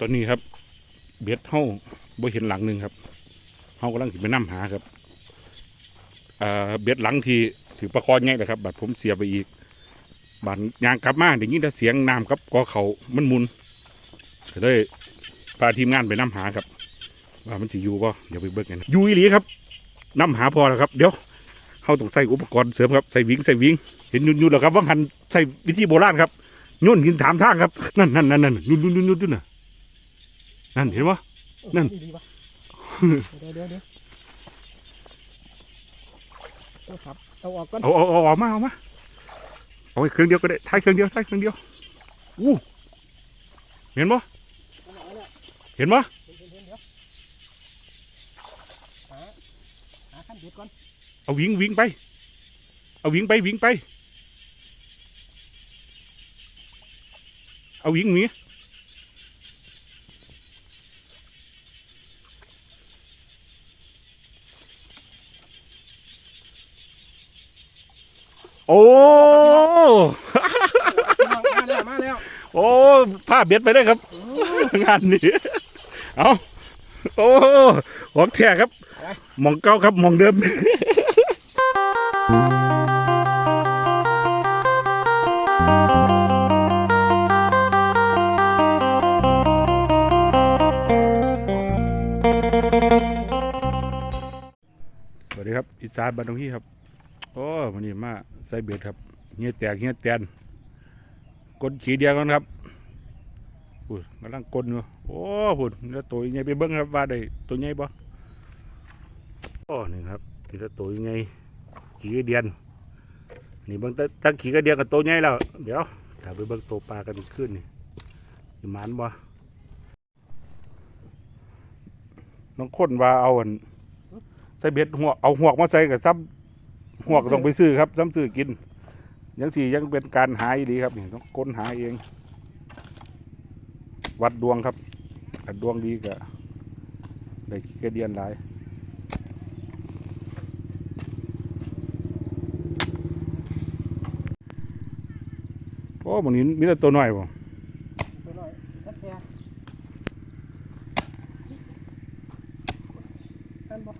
ตอนนี้ครับ เบ็ดเฮาบ่เห็นหลังหนึ่งครับเฮากำลังสิไปนํหาครับเบ็ดหลังที่ถือประคอใหญ่เลยครับบัดผมเสียไปอีกบัดยางกลับมาได้ยินแต่เสียงน้ำกับกอเขามันมุนก็เลยพาทีมงานไปนํหาครับว่ามันสิอยู่ป่เดี๋ยวไปเบิ่งกันอยู่อีหลีครับนํหาพอแล้วครับ เดี๋ยวเฮาต้องใส่อุปกรณ์เสริมครับใส่วิงใส่วิงเห็นยุ่นๆแล้วครับว่าหันใส่วิธีโบราณครับโย่นหินถามทางครับนั่นนั่นนั่นนั่นยุ่นยุ่นยุ่นยุ่นนะ นั่นเห็นปะนั่น ดีปะเดี๋ยวเดี๋ยวเดี๋ยวเอาครับเอาออกก่อนเอาเอาเอาออกมาเอามาเอาไว้เครื่องเดียวก็ได้ท้ายเครื่องเดียวท้ายเครื่องเดียวอู้เห็นปะเอาหน่อยเอาหน่อยเห็นปะเห็นเห็นเห็นเดี๋ยวหาหาขั้นเด็ดก่อนเอาวิ่งวิ่งไป เอาวิ่งไปวิ่งไป เอาวิ่งหนีโอ้ มาแล้วมาแล้ว โอ้ผ้า เบ็ดไปเลยครับ งานนี้เอาโอ้ของแท้ครับหมองเก้าครับหมองเดิมสวัสดีครับอีสานบ้านตรงที่ครับ โอ้วันนี้มาใส่เบ็ดครับเงี้ยแตกเงี้ยแตนกลขี่เดียวกันครับ อุ้ยกำลังกลอยู่โอ้พุ่นแล้วตัวใหญ่ไปเบิ้งครับว่าได้ตัวใหญ่บ่โอ้นี่ครับทีละตัวใหญ่ขี่กระเดียนนี่เบิ้งตั้งตั้งขี่กระเดียนกับตัวใหญ่แล้วเดี๋ยวถ้าไปเบิ้งตัวปลากันอีกขึ้นนี่สิหมานบ่น้องคนว่าเอาอันใส่เบ็ดหัวเอาหัวกมาใส่กับซ้ำหัวกต้องไปซื้อครับซ้ำซื้อกินยังสี่ยังเป็นการหาอยดีครับนี่ต้องค้นหาเอง วัดดวงครับถ้าดวงดีก็ได้ขี้กระเดียนหลายโอ้มันนี้มีแต่ตัวน้อยบ่ตัวหน่อยนัดแท้นั่นบ่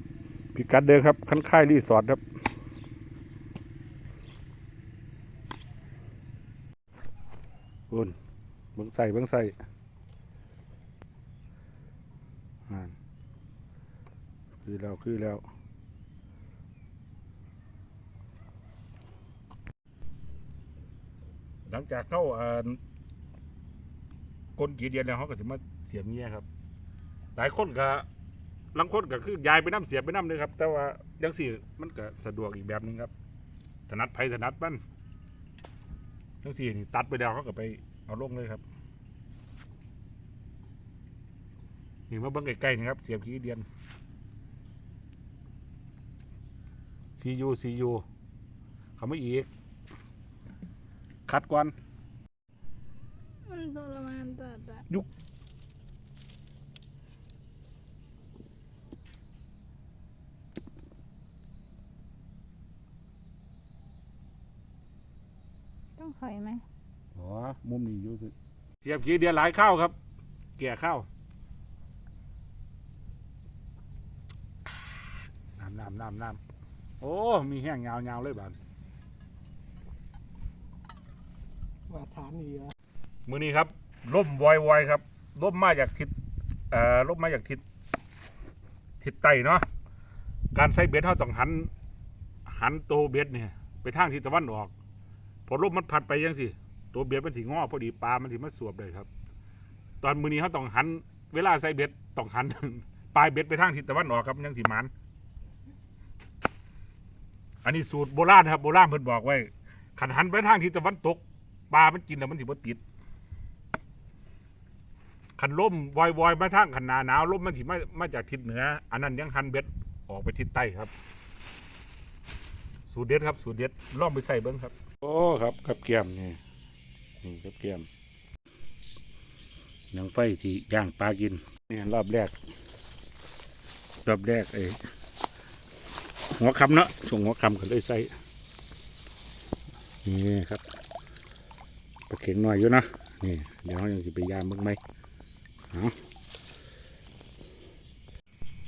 พิกัดเดินครับคันค่ายรีสอร์ทครับคุณเบิ้งใส่เบิ้งใส่อ่าน คือแล้วคือแล้วหลังจากเข้าเอ่อกลกี่เดือนแล้วเขาก็จะมาเสียบเมียครับ หลายคนก็ลังคนก็คือยายไปน้ำเสียบไปน้ำเลยครับ แต่ว่ายังสี่มันก็สะดวกอีกแบบหนึงครับถนัดไผถนัดมันยังสี่นี่ตัดไปแล้วเขาก็ไปเอาลงเลยครับนี่มาเบิ้งใกล้ๆนี่ครับ เสียบขี้เดียน ซียูซียูเขาไม่อีกคัดก่อนมันทรมานจัดอะยุคต้องถอยไหมอ๋อมุมนี้อยู่สิเสียบขี้เดียนหลายข้าวครับแก่ข้าวน้ำน้ำน้ำน้ำ โอ้ มีแห้งยาวยาวๆเลยบานว่าฐานนี่อะมือนี้ครับล่มวอยวอยครับล่มมาจากทิศเอ่อล่มมาจากทิศทิศใต้เนาะการใช้เบ็ดเขาต้องหัน หันตัวเบ็ดเนี่ยไปทางทิศตะวันออก พอลมมันพัดไปยังสิตัวเบ็ดมันสิงอพอดีปลามันสิมาสวบเลยครับ ตอนมือนี้เขาต้องหัน เวลาใส่เบ็ดต้องหัน ปลายเบ็ดไปทางทิศตะวันออกครับยังสิหมัน อันนี้สูตรโบราณครับโบราณเพิ่นบอกไว้ขันหันไปทางทิศตะวันตกปลามันกินแล้วมันสิบ่ติดขันล่มวอยวอยมาทางขันหนาหนาวล่มมันสิมามาจากทิศเหนือ อันนั้นยังหันเบ็ดออกไปทิศใต้ครับ สูตรเด็ดครับ สูตรเด็ดลองไปใส่เบิ้งครับ โอ้ครับกับเกียมนี่นี่กับเกียมหนังไฟที่ย่างปลากินนี่รอบแรกรอบแรกไอ้ หัวคำเนาะช่วงหัวคำก็เลยใส่นี่ครับปลาเข็งหน่อยอยู่นะนี่เดี๋ยวเรายังจะไปยางเบิ้งไหมอา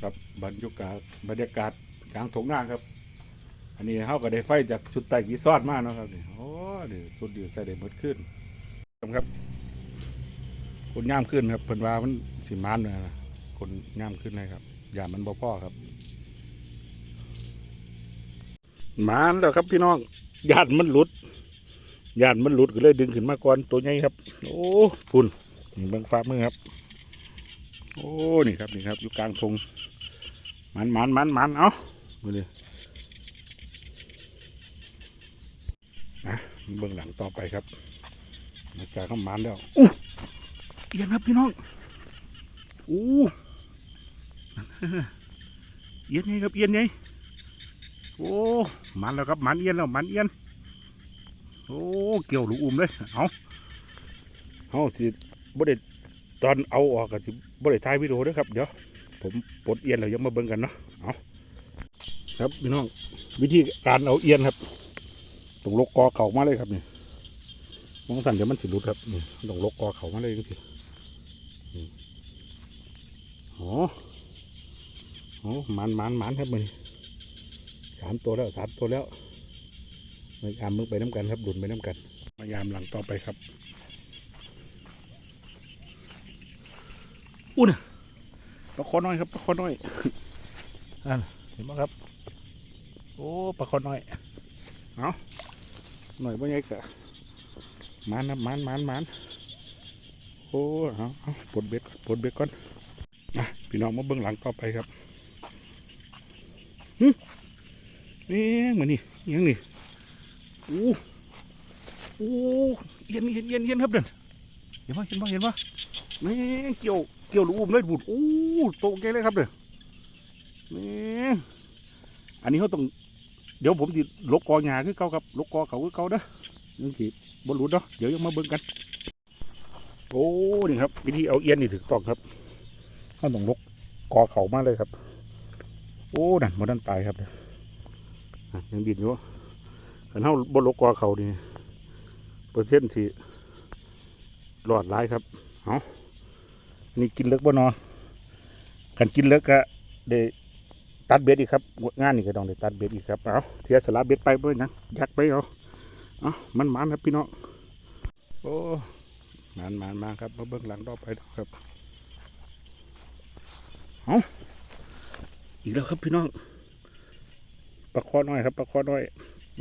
ครับบรรยากาศบรรยากาศกลางถงหน้าครับ อันนี้เขาก็ได้ไฟจากสุดไต่กีซอดมากนาะครับนี่โอ้เดี๋ยวสุดเดียวใส่ได้หมดขึ้นครับคนย่ามขึ้นครับเพิ่นว่ามันสิมานเลยนะคนย่ามขึ้นเลยครับอย่ามันบ่พ่อครับ มานแล้วครับพี่น้องญาติมันหลุดญาติมันหลุดก็เลยดึงขึ้นมาก่อนตัวใหญ่ครับ โอ้พุ่นนี่เบิ่งฟ้ามือครับ โอ้นี่ครับนี่ครับอยู่กลางทงมันมันมันมันเอาดูดินะเบื้องหลังต่อไปครับหลังจากเขามันแล้วอู้เอียนครับพี่น้องอู้เอียนไงครับเอียนไง โอ้มันแล้วครับมันเอียนแล้วมันเอียนโอ้เกี่ยวลูกอุ้มเลยเอาเอาสิบ่ได้ตอนเอาออกก็สิบ่ได้ถ่ายวิดีโอด้วยครับเดี๋ยวผมปลดเอียนแล้วยังมาเบิ่งกันเนาะเอาครับพี่น้องวิธีการเอาเอียนครับต้องลกกอเข่ามาเลยครับนี่มองสั่นเดี๋ยวมันสิหลุดครับนี่ต้องลกกอเข่ามาเลยจังซี่โอ้โหมันมันมันครับมือนี้ สามตัวแล้วสามตัวแล้วมายามมึงไปน้ำกันครับดุนไปน้ำกัน มายามหลังต่อไปครับอู้นะปลาคอน้อยครับปลาคอน้อยอ่าเห็นไหมครับ โอ้ปลาคอน้อยเอาหน่อยว่าไงกะมันนะมันมันมันโอ้เอาเอาปลดเบ็ดก่อนปลดเบ็ดก่อนอะพี่น้องมาเบื้องหลังต่อไปครับ หึนี่เหมือนนี่ยังนี่โอู้อู้เย็นเย็นเย็นเย็นครับเด่นเห็นปะเห็นปะเห็นปะนี่เกี่ยวเกี่ยวลูกอุ้มเลยบุดโอ้โตแกเลยครับเด้อนี่อันนี้เขาต้องเดี๋ยวผมจะลกกอหญ้าคือเก่าครับลกกอเขาคือเก่าเด้อยังสิบนหลุดเนาะเดี๋ยวยังมาเบิ่งกัน โอ้นี่ครับ วิธีเอาเอียนนี่ถูกต้องครับเขาต้องลกกอเขามาเลยครับ โอ้นั่นมันนั่นตายครับอะ ยังบินอยู่ขันเขาบนลกกอเขานี่เปอร์เซ็นต์ที่รอดร้ายครับเอานี่กินเลิกบ่นอกันกินเลิกก็ได้ตัดเบ็ดอีกครับงานนี่ก็ต้องได้ตัดเบ็ดอีกครับเอาเทียสละเบ็ดไปเพื่อนนะยักไปเอาเอามันมันครับพี่น้องโอ้มันมันมาครับมาเบื้องหลังต่อไปครับเอาอีกแล้วครับพี่น้อง ปลาคอน้อยครับปลาคอน้อยอ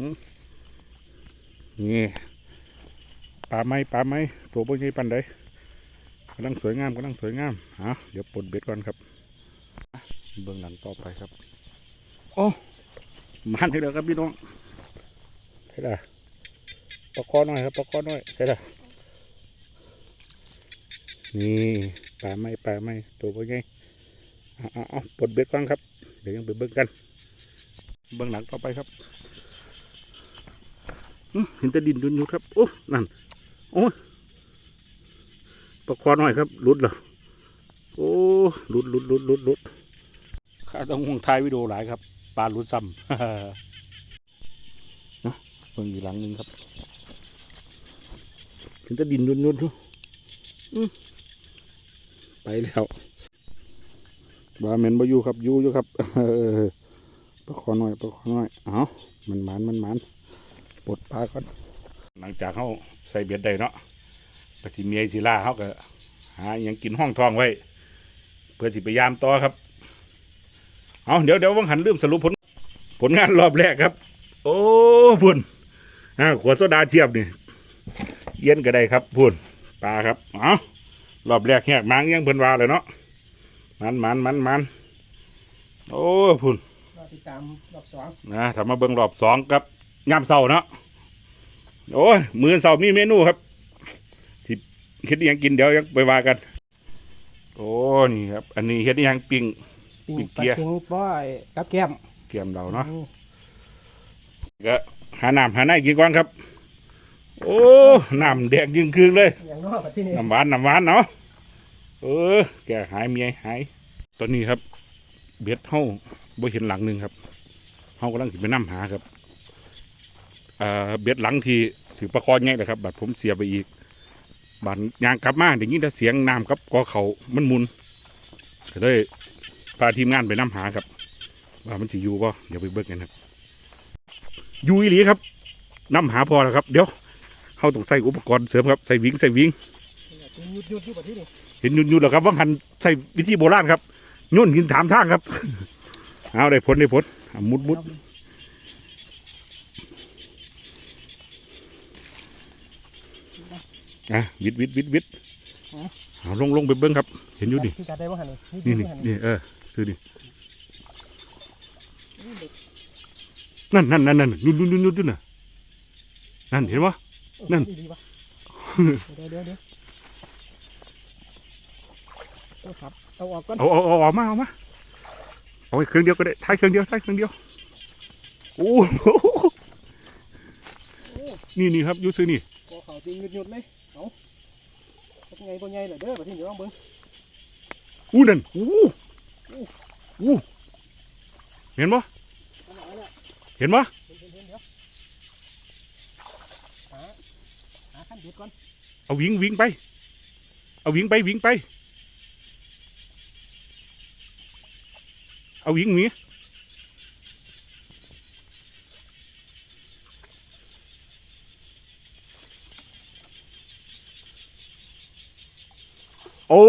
นี่ปลาไม้ปลาไม้ตัวพวกนี้ปันใดกำลังสวยงามกำลังสวยงามอะเดี๋ยวปลดเบ็ดก่อนครับเบื้องหลังต่อไปครับโอ้มันให้แล้วครับพี่น้องใช่ละปลาคอน้อยครับปลาคอน้อยใช่ละนี่ปลาไม้ปลาไม้ตัวพวกนี้อาเอาเอาปลดเบ็ดก่อนครับ เดี๋ยวยังไปเบิ่งกัน เบื้องหลังต่อไปครับเห็นแต่ดินดุนอยู่ครับโอ้นั่นโอ้ยประคอหน่อยครับหลุดเหรอโอ้หลุดหลุดหลุดหลุดหลุดข้าต้องห่วงท้ายวิดีโอหลายครับปลาหลุดซ้ำนะเบิ่งอยู่หลังนึงครับเห็นแต่ดินดุนดุนอยู่ไปแล้วบาเมนบ่อยู่ครับอยู่อยู่ครับ ปลาคอน้อยปลาคอน้อยเอามันหมันมันหมันปลดปลาก่อนหลังจากเขาใส่เบ็ดได้เนาะก็สิเมียสิล่าเขาก็หาอหยังกินห้องทองไว้ เพื่อสิไปยามต่อครับ เอาเดี๋ยวเดี๋ยววังหันลืมสรุปผล ผลงานรอบแรกครับ โอ้พุ่นอ่าขวดโซดาเทียบนี่เย็นก็ได้ครับพุ่นปลาครับเอารอบแรกแหกมางยังเพิ่นว่าเลยเนาะมันมันมันมันโอ้พุ่น ติดตามรอบสองนะถ้ามาเบิ่งรอบสองกับยามเสาเนาะโอ้ยมื้อเสามีเมนูครับที่เฮ็ดอิหยังกินเดี๋ยวยังไปว่ากัน โอ้นี่ครับ อันนี้เฮ็ดอิหยังปิ้ง ปิ่งปิ่งปลาเกี๊ย เค็งป้อยกับแก้มเกียมเราเนาะอืมก็หาน้ำหาไหนกินก่อนครับ โอ้น้ำแดงยิ่งคืนเลย อย่างนอกที่นี่น้ำหวานน้ำหวานเนาะเออแกหายเมียหาย ตอนนี้ครับ เบ็ดเฮา บ่เห็นหลังหนึ่งครับเฮากำลังสิไปนํหาครับเบ็ดหลังที่ถือประคอใหญ่เลยครับบัดผมเสียไปอีกบานยางกลับมาได้ยินแต่เสียงน้ำกับกอเขามันมุนก็เลยพาทีมงานไปน้ำหาครับว่ามันสิอยู่ป่ะเดี๋ยวไปเบิกกันครับอยู่อีหลีครับน้ำหาพอแล้วครับ เดี๋ยวเขาต้องใส่อุปกรณ์เสริมครับใส่วิงใส่วิงยุดยุดยุดแบบที่นี่เห็นยุ่นๆแล้วครับว่าหันใส่วิธีโบราณครับยุ่นหินถามทางครับ เอาได้ผลได้ผลอะมุดมุดอะวิดวิดวิดวิดเอาลงลงไปเบิ้งครับ เห็นอยู่ดิที่กัดได้บ่หันนี่นี่นี่นี่เออซื้อดินั่นนั่นนั่นนั่นยุ่นยุ่นยุ่นยุ่นยุ่นน่ะนั่นเห็นปะนั่นดีปะเดี๋ยวเดี๋ยวเดี๋ยวเอาครับเอาออกก่อนเอาเอาเอาออกมาเอามาเอาไว้เครื่องเดียวก็ได้ท้ายเครื่องเดียวท้ายเครื่องเดียวโอ้โหนี่นี่ครับอยูซื้อนี่กอเขาจริงยุดยุดเลยเอาเป็นไงบ่ไงเหรอเด้อแบบที่เดี๋ยวลองเบิ่งอู้นั่นอู้อู้เห็นปะเอาหน่อยเอาหน่อยเห็นปะเห็นเห็นเห็นเดี๋ยวหาหาขั้นเด็ดก่อนเอาวิ่งวิ่งไป เอาวิ่งไปวิ่งไป เอาวิ่งหนีโอ้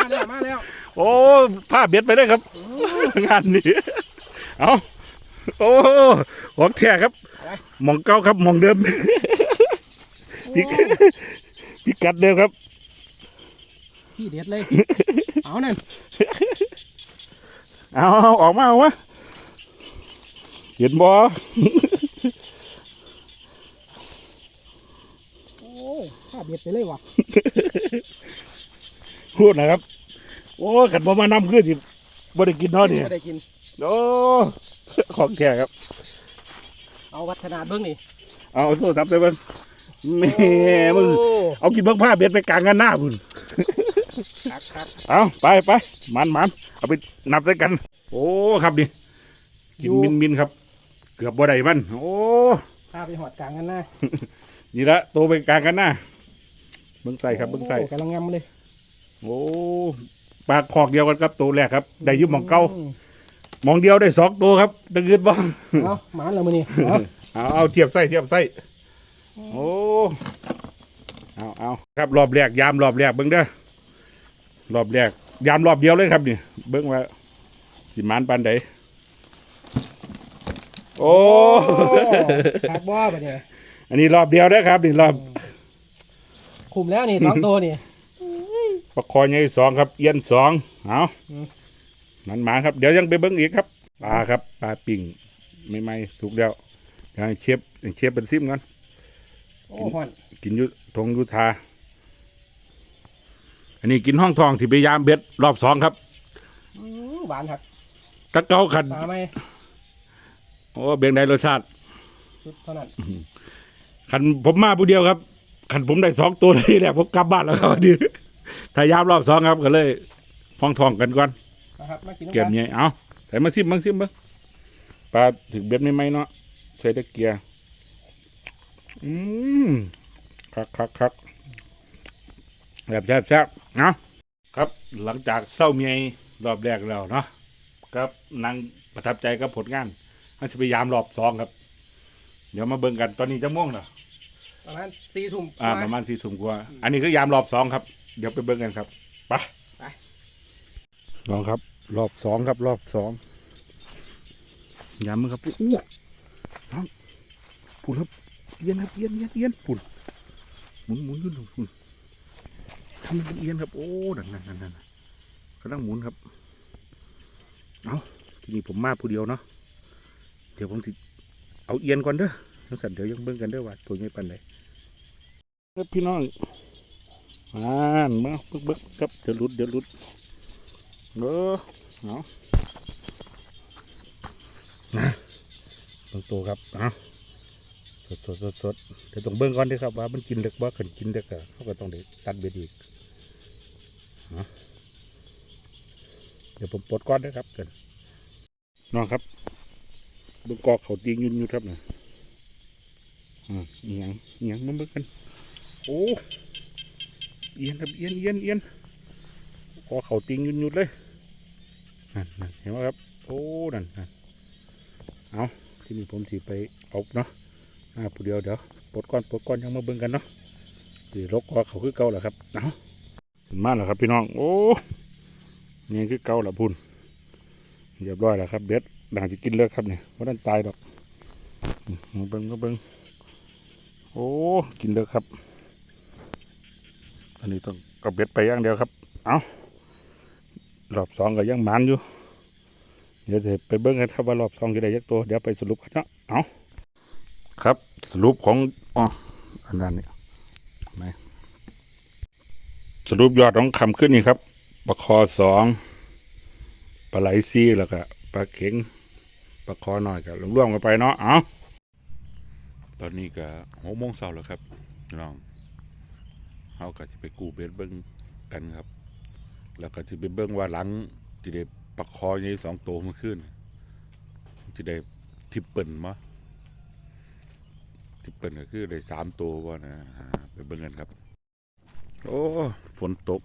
มาแล้วมาแล้วโอ้ผ้าเบ็ดไปเลยครับ งานนี้เอาโอ้ของแท้ครับหมองเก้าครับหมองเดิมพี่พี่กัดเดิมครับ พี่เด็ดเลย เอานั่น เอาเอาออกมาออกมาเห็นบ่โอ้ข้าเด็ดไปเลยว่ะพูดนะครับ โอ้ขันบ่มานำขึ้นสิบ่ได้กินเนาะนี่ไม่ได้กิน โอ้ของแท้ครับ เอาวัฒนาเบิ้งนี่ เอาโทรศัพท์ใส่เบิ่งแม่มึงโอ้เอากินเบิ่งผ้าเบ็ดไปกลางกันหน้าพุ่นครับครับ เอาไปไปมันมันเอาไปนับด้วยกัน โอ้ครับนี่กินมินมินครับ เกือบบ่ได้มัน โอ้พาไปหอดกลางกันนะนี่ละโตไปกลางกันหน้าเบิ้งใส่ครับเบิ้งใส่โอ้กำลังงำเลย โอ้ปลากคอกเดียวกันครับตัวแรกครับ ได้อยุบหมองเก้าอืมหมองเดียวได้สองตัวครับตะเกิดบ้างเอาหมานแล้วมือนี่เอาเอาเอาเทียบไส้เทียบไส้โอ้เอาเอาครับรอบแรกยามรอบแรกเบิ้งเด้อ รอบแรก ยามรอบเดียวเลยครับนี่เบิ้งว่าสิหมานปานใดโอ้ขาดบ่ปะเนี่ยอันนี้รอบเดียวนะครับนี่รอบคุมแล้วนี่สองตัวนี่ประคอใหญ่สองครับ เอียนสองเอาอืมมันมาครับ เดี๋ยวยังไปเบิ้งอีกครับปลาครับปลาปิ่งไม่ไม่สุกแล้วเดี๋ยวให้เชฟให้เชฟเป็นซิมกันโอ้หอนกินอยุทงอยุทา อันนี้กินห้องทองที่พยายามเบ็ดรอบสองครับอืมหวานครับตะเกาขันปลาไหมโอ้เบียงได้รสชาติสุดเท่านั้นขันผมมาผู้เดียวครับขันผมได้สองตัวเลยแหละผมกลับบ้านแล้วครับวันนี้ถ้ายามรอบสองครับก็เลยห้องทองกันก่อนนะครับมากินน้ำเก็บกันใหญ่เอาใส่มาซิมบังซิมเบังปลาถึงเบ็ดไม่ไหมเนาะใส่ตะเกียร์อืมคักคักคัก แบบแซ่บแซ่บเอาครับหลังจากเศร้าเมียรอบแรกแล้วเนาะครับนางประทับใจกับผลงานมันจะพยายามรอบสองครับ เดี๋ยวมาเบิ่งกันตอนนี้จะม่วงเหรอประมาณสี่ทุ่มอ่าประมาณสี่ถุงกว่า อันนี้คือยามรอบสองครับ เดี๋ยวไปเบิ่งกันครับไปไปลองครับ รอบสองครับ รอบสองยามมึงครับอู้น้องปุ่นครับเอียนครับเอียนเอียนเอียนปุ่นหมุนหมุนขึ้นปุ่น ทำมันเป็นเอียนครับ โอ้นั่นนั่นนั่นนั่นกำลังหมุนครับ เอาทีนี้ผมมาผู้เดียวเนาะ เดี๋ยวผมสิเอาเอียนก่อนเด้อจังสันเดี๋ยวยังเบิ่งกันเด้อว่าตัวนี้ปันไหนครับพี่น้องอ่านมาบึกบึกครับ เดี๋ยวหลุด เดี๋ยวหลุดเออเอานะบิ่งตัวครับเอาสดสดสดสดเดี๋ยวต้องเบิ่งก่อนเด้อครับว่ามันกินเด็กบ่ขันกินเด็กอะเขาก็ต้องได้ตัดเบ็ดอีก เดี๋ยวผมปลดก้อนได้อครับกันน้องครับบิ่งกอกเขาตีงยุ่นอยู่ครับนะอืมเอียงเอียงมาเบิ่งกัน โอ้เอียนครับเอียนเอียนเอียนคอเข่าติงหยุดเลยนั่นนั่นเห็นไหมครับ โอ้นั่นนั่นเอาที่นี่ผมสิไปเอาเนาะอ่าผู้เดียวเดี๋ยวปลดก้อนปลดก้อนยังมาเบิ่งกันเนาะสิลกคอเขาคือเก่าแหละครับเอา ขึ้นมาแล้วครับพี่น้อง โอ้นี่คือเกาละพุ่นเรียบร้อยแล้วครับเบ็ดด่างจะกินเลิกครับเนี่ยว่าดันตายดอกมาเบิ่งมาเบิ่งโอ้กินเลยครับ อันนี้ต้องกับเบ็ดไปอย่างเดียวครับ เอารอบสองก็ยังมันอยู่ เดี๋ยวจะไปเบิ้งกันครับว่ารอบสองจะได้ยักตัว เดี๋ยวไปสรุปกันเนาะเอาครับสรุปของอ๋ออันนั้นเนี่ยไหน สรุปยอดของคำขึ้นนี่ครับปลาคอสองปลาไหลซีแล้วก็ปลาเข็งปลาคอหน่อยก็รวมกันไปเนาะเอาตอนนี้ก็หกโมงเช้าแล้วครับพี่น้องเขาก็จะไปกู้เบ็ดเบิ้งกันครับ แล้วก็จะไปเบิ้งว่าหลังจะได้ปักคอใหญ่สองตัวมื่อคืนจะได้ทิปเปิลมั้ทิปเปิลก็คือได้สามตัวว่านะไปเบิ้งกันครับ ฝนตก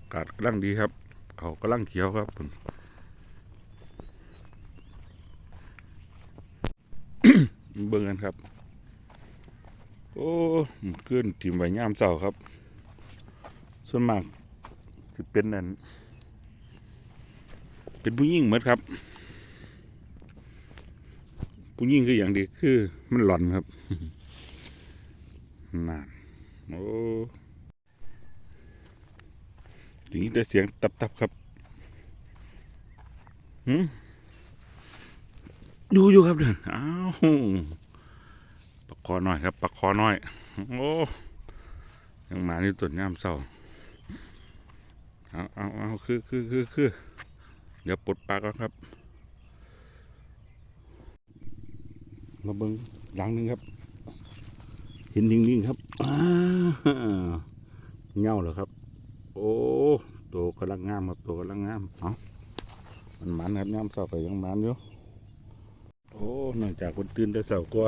อากาศกำลังดีครับ เขากำลังเขียวครับเบิ่งกันครับ โอ้ขึ้นทีมไว้ย่ามเจ้าครับ ส่วนมากสิเป็นนั่นเป็นผู้หญิงเหมือนครับ ผู้หญิงคืออย่างดีคือมันหลอนครับนานโอ้ ถึงแต่เสียงตับๆครับหืมดูอยู่ครับเดินอ้าวปักคอหน่อยครับ ปักคอหน่อย โอ้ยังมาที่ต้นย่ามเศร้าเอาเอาเอาคือคือคือคือเดี๋ยวปลดปลาก่อนครับมาเบิ้งหลังหนึงครับ เห็นนิ่งๆครับอ้าเงาเหรอครับ อ้ตัวกำลังงามครับตัวกำลังงามเอามันมันครับยามเศร้าไปยังมันอยู่โอ้นอกจากคนตื่นแต่เสาก็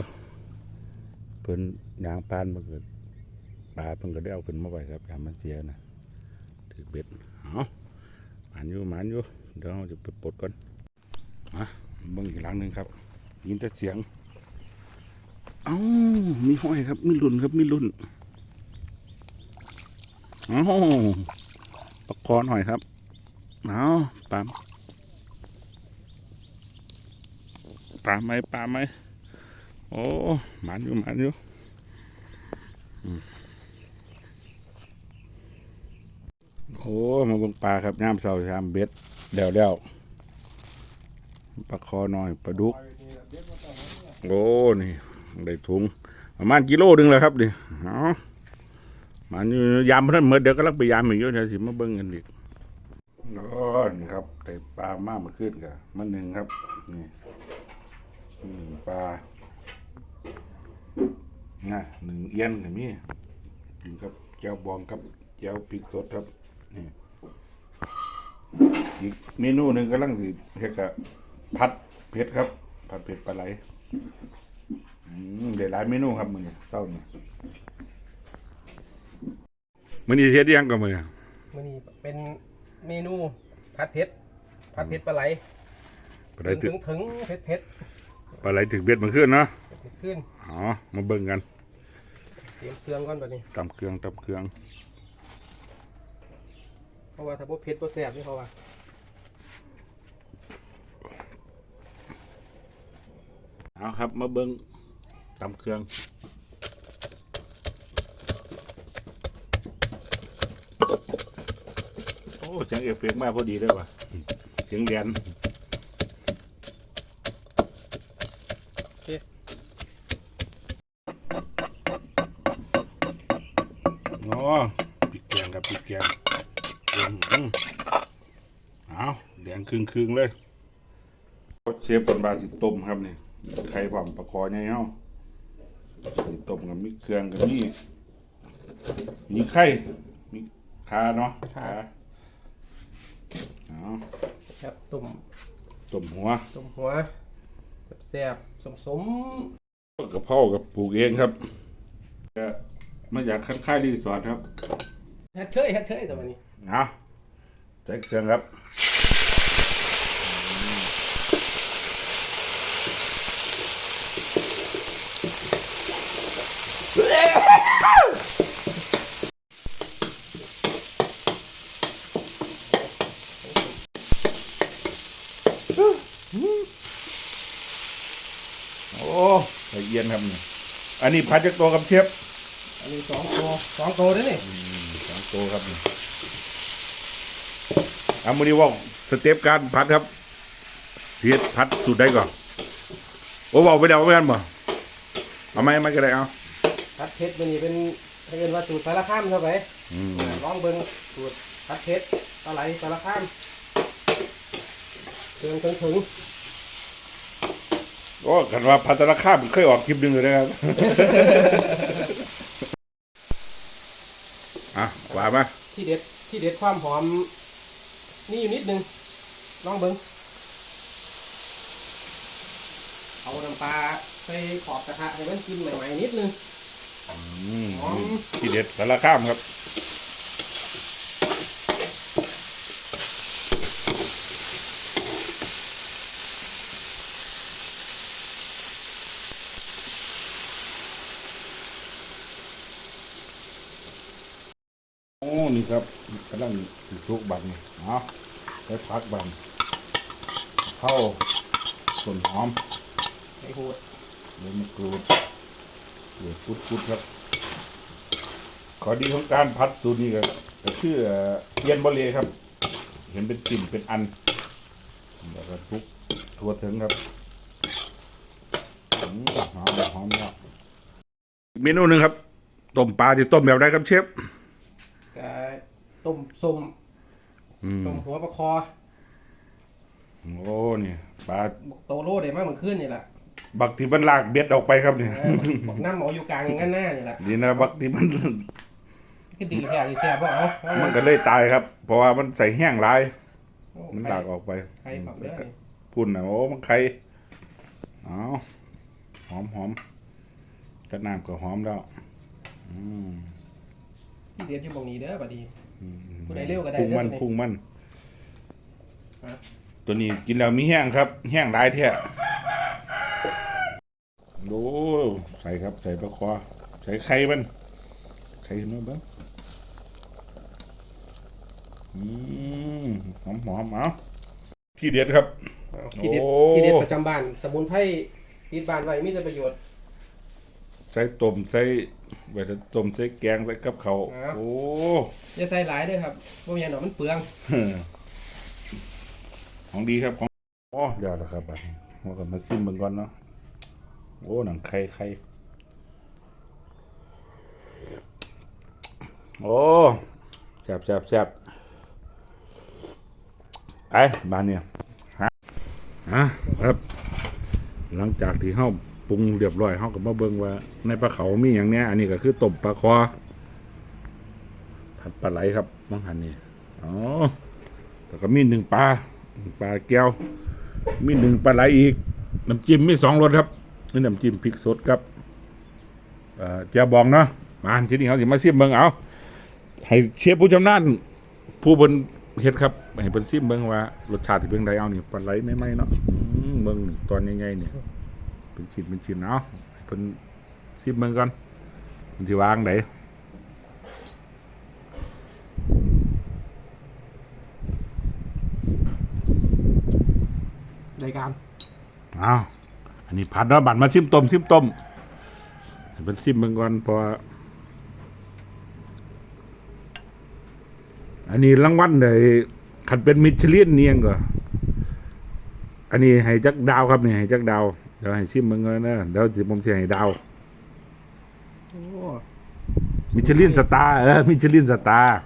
เพิ่นยางปานมาเกิดปลาเพิ่นก็ได้เอาขึ้นมาไว้ครับยามมันเสียนะถือเบ็ดเอาหมันอยู่หมันอยู่เดี๋ยวเราจะไปปลดก่อนอะเบิ่งอีกหลังหนึ่งครับยินแต่เสียง เอ้ามีห้อยครับมีรุ่นครับมีรุ่น อ้ประคอหน่อยครับ เอาปามปลาไหมปลาไหมโอ้หมันอยู่หมันอยู่โอ้ มาบงปลาครับย่ามเสาชามเบ็ดเดี่ยวเดี่ยวปลาคอหน่อยปลาดุก โอ้ นี่ ได้ถุง ประมาณกิโลหนึงแล้วครับดิเนาะ มันยามเพิ่นเมื่อเดี๋ยวก็ลังไปยามอีกเยอะเดี๋ยสิมาเบิ่งกันอีกโอ้นี่ครับได้ปลามากมาขึ้นกันมันหนึ่งครับนี่หนึ่งปลานะหนึ่งเอียนอย่างนี้กินกับแก้วบองกับแก้วพริกสดครับนี่อีกเมนูหนึ่งกำลังสิเฮ็ดกับผัดเผ็ดครับผัดเผ็ดปลาไหลอืมได้หลายเมนูครับมื้อนี้เช้านี้ มื้อนี้เฮ็ดอิหยังกับมื้อนี้มันนี่เป็นเมนูผัดเผ็ดผัดเผ็ดปลาไหลปลาไหลถึถึงกถึงเผ็ดเผ็ดปลาไหลถึกเบ็ดมาขึ้นเนาะเผ็ดขึ้นอ๋อมาเบิ่งกันเตรียมเครื่องก่อนตอนนี้ ตำเครื่องตำเครื่องเพราะว่าถ้าบ่เผ็ดบ่แซ่บนี่เขาว่าเอาครับ มาเบิ่งตำเครื่อง อ้เสียงเอฟเฟกต์มาพอดีเลยว่ะเสียงเรียนโอ้ปิดแกงกับปิดแกงอืมอืมเอาแดงครึ่งๆเลยเชฟบนบาสิต้มครับนี่ไข่ผอมประคอไงเฮาสิต้มกับมีเครื่องกับมีมีไข่มีขาเนาะขาเอา ครับตุ่มต้มหัวตุ่มหัวแซ่บๆสมสมกะเพรากับปลูกเองครับก็มาจากคันค่ายรีสอร์ทครับเฮ็ดเชยเฮ็ดเชยแต่วันนี้เอาใส่เครื่องครับ โอ้ละ เอียนครับนี่อันนี้พัดจากตัวกับเชฟอันนี้สองตัวสองตัวเด้อนี่สองตัวครับนี่เอามือนี้ว่าสเต็ปการพัดครับเทียดพัดสูตรได้ก่อนโอ้บอกไปเดาไม่กันบ่เอาไหมไม่ก็ได้เอาพัดเพชรมันนี่เป็นเรียนว่าสูตรสารข้ามเข้าไปอืมลองเบิ่งสูตรพัดเพชรปลาไหลสารข้ามเครื่องถึงถึง โอ้กันว่าพัฒนาคาบเคยออกคลิปหนึ่งเลยนะครับ อะว่ามาที่เด็ดที่เด็ดความหอม นี่อยู่นิดนึงลองเบิ่งเอาน้ำปลาใส่ขอบกระทะให้มันกินใหม่ๆนิดนึงอืมอ๋อที่เด็ดสารข้ามครับ ครับกำลังสิสุกบันเนาะใช้พักบันเข้าส่วนหอมไอ้หูดเนื้อมะกรูดเดือดพุดๆครับ ขอดีของการพัดสูตรนี้ก็ก็คือเอ่อเย็นบะเลครับ เห็นเป็นติ่มเป็นอันแล้วก็ซุกทั่วถึงครับอืมหอมหอมแล้วอีกเมนูหนึ่งครับต้มปลาที่ต้มแบบไหนครับเชฟ ก็ต้มส้มอืมต้มหัวปลาคอโอ้นี่ปลาบอกโตโร่ได้มากเหมือนขึ้นนี่แหละบักที่มันลากเบ็ดออกไปครับเนี่ยเออบอกน้ำเอาอยู่กลางงั้นหน้านี่แหละนี่นะบักที่มันก็ดีแค่อีแซ่บว่าเอาเอามันก็เลยตายครับ เพราะว่ามันใส่แห้งหลายโอ้มันไข่ลากออกไปไข่ผักเด้อนี่พุ่นนะโอ้มันไข่เอาหอมหอมกระน้ำก็หอมแล้ว อืม ที่เด็ดอยู่ตรงนี้เด้อบัดนี้ อืมผู้ใดเร็วก็ได้ พุ่งมันเด้อพุ่งมัน ฮะตัวนี้กินแล้วมีแห้งครับ แห้งหลายแท้โอ้ใส่ครับใส่ปลาคอใส่ไข่มันไข่ขึ้นมาเบ้างอืมหอมหอมเอาที่เด็ดครับ เอาที่เด็ดโอ้ที่เด็ดประจำบ้าน สมุนไพรติดบ้านไว้มีแต่ประโยชน์ ใส่ต้มใส่เวลาต้มใส่แกงใส่กับเขาวครับ โอ้ อย่าใส่หลายเด้อครับบ่มีหยังดอกมันเปลือง ของดีครับของโอ้เดี๋ยวละครับบัดนี้เราก็มาซิมเบิ่งก่อนเนาะโอ้หนังไข่ไข่โอ้แซ่บแซ่บแซ่บไอ้บ้านเนี่ยฮะฮะครับ หลังจากที่เฮาป รุงเรียบร้อยเฮาก็มาเบิ่งว่า ในปลาเขามีอย่างเนี้ย อันนี้ก็คือต้มปลาคอผัดปลาไหลครับมังหันนี่อ๋อแล้วก็มีหนึ่งปลาปลาแก้ว มีหนึ่งปลาไหลอีกน้ำจิ้มมีสองรสครับนี่น้ำจิ้มพริกสดครับเอ่อจียบองเนาะมาที่นี้เขาสิมาซิมเบิ่งเอาให้เชฟผู้ชำนาญผู้บนเฮ็ดครับให้เพิ่นซิมเบิ่งว่ารสชาติที่เพิ่นไดเอานี่ปลาไหลไม่ไหมเนาะเบิ่งนี่ตอนใหญ่ๆเนี่ย เป็นชิ้นเป็นชิ้นเอาให้เพิ่นซิมเบิ่งก่อนมันสิวางไดรายการอ้าวอันนี้ผัดเนาะบัดมาซิมต้มซิมต้มให้เพิ่นซิมเบิ่งก่อนเพราะว่าอันนี้รางวัลได้คันเป็นมิชลินเนี่ยงก็อันนี้ให้จักดาวครับนี่ให้จักดาวเดี๋ยวให้ซิมเบิ่งก่อนนะเดี๋ยวสิผมสิให้ดาวโอ้มิชลินสตาร์เออมิชลินสตาร์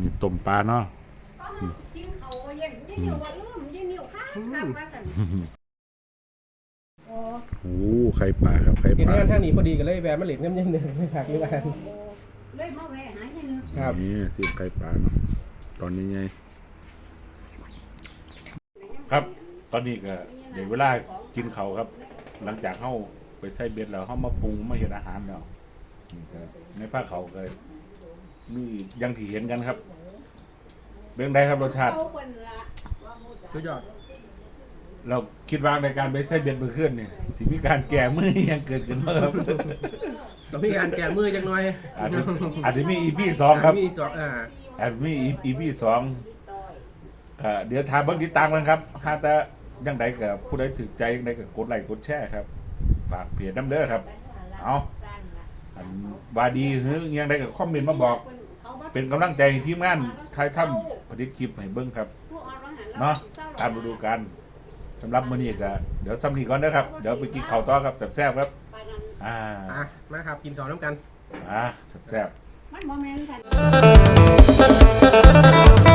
นี่ต้มปลาเนาะกินเขาเย็นยี่เหนียวว่าลืมยี่เหนียวข้างข้างมาสันโอ้โอ้ไข่ปลาครับไข่เห็นปลางานทางนี้พอดีก็เลยแวะมาเล่นน้ำยังหนึ่งไม่ผักอยู่บ้านเลยมาแวะหาเย็นนึงครับนี่สิไข่ปลาเนาะตอนนี้ไงครับต อนนี้ก็เดี๋ยวเวลากินเขาวครับ หลังจากเข้าไปใส่เบ็ดแล้วเข้ามาปรุงมาเห็นอาหารแล้วนี่ก็ในผ้าเขาวก็มีอยังที่เห็นกันครับเป็นไงครับรสชาติเอาคนละสุดยอดเราคิดว่าในการไปใส่เบ็ดมือขึ้นเนี่ยสิมีการแก่มือยังเกิดขึ้นมาครับต้องมีการแก้มือจังหน่อยอาจจะอาจจะมีอีพีสองครับมีสองอ่าอาจจะมีอีพีสองก็เดี๋ยวทางเบิ้งติดตามกันครับถ้าแต่ ยังใดกับผู้ใดถือใจยังใดก็กดไลค์กดแชร์ครับฝากเพจน้ำเด้อครับ เอาอันบาดีหรือยังใดก็คอมเมนต์มาบอก เป็นกำลังใจให้ทีมงานทายถ้ำผลิตคลิปให้เบิ้งครับเนาะตามฤดูกาลสำหรับมื้อนี้ก็เดี๋ยวซ้ำนี้ก่อนนะครับ เดี๋ยวไปกินข้าวต่อครับแซ่บๆครับ อ่าอะมาครับกินข้าวน้ำกัน อ่าแซ่บๆ มันบ่แม่นกัน